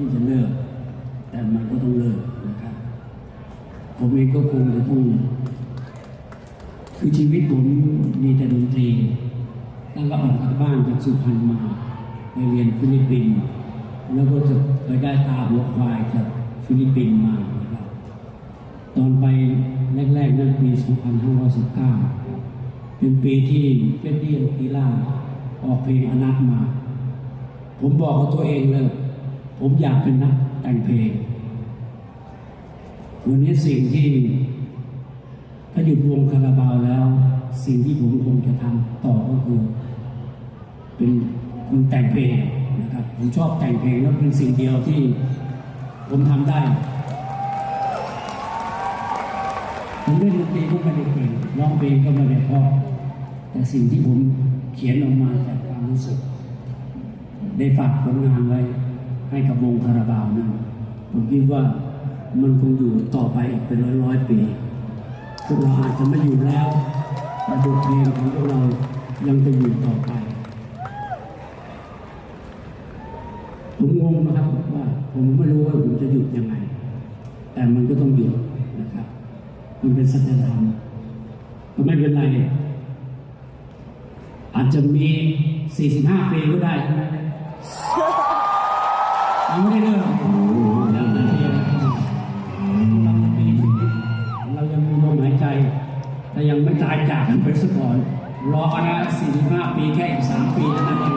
ที่จะเลิก แต่มันก็ต้องเลิกนะครับ ผมเองก็คงจะต้องคือชีวิตผมมีแต่ดนตรีตั้งแต่ออกจากบ้านจากสุพรรณมาไปเรียนฟิลิปปินส์แล้วก็จะไปได้ตาหัวควายจากฟิลิปปินส์มานะครับตอนไปแรกๆนั่นปี 2519 เป็นปีที่เฟดดี้กีล่าออกเพลงอนัตมา ผมบอกกับตัวเองเลย ผมอยากเป็นนักแต่งเพลง วันนี้สิ่งที่ถ้าหยุดวงคาราบาวแล้ว สิ่งที่ผมคงจะทำต่อก็คือ เป็นคนแต่งเพลงนะครับผมชอบแต่งเพลงแล้วเป็นสิ่งเดียวที่ผมทำได้ผมเล่นดนตรีก็ไม่ได้เก่งร้องเพลงก็ไม่ได้พราะแต่สิ่งที่ผมเขียนออกมาจากความรู้สึก ได้ฝากผลงานไว้ ให้กับวงคาราบาวนั้นผมคิดว่ามันคงอยู่ต่อไปอีกเป็นร้อยร้อยปีพวกเราอาจจะไม่อยู่แล้วแต่บทเพลงของพวกเรายังจะอยู่ต่อไป ผมงงนะครับว่าผมไม่รู้ว่าผมจะหยุดยังไง แต่มันก็ต้องหยุดนะครับ มันเป็นสัจธรรมก็ไม่เป็นไรอาจจะมี 45 ปีก็ได้ใช่ไหม ยังไม่ได้เลือ้โหแล้วแต่เองเรายังมีชีวิตเรายังมีลมหายใจ แต่ยังไม่ตายจากกันไปซะก่อนรอนะ45 ปีแค่อีก 3 ปีเท่านั้นเอง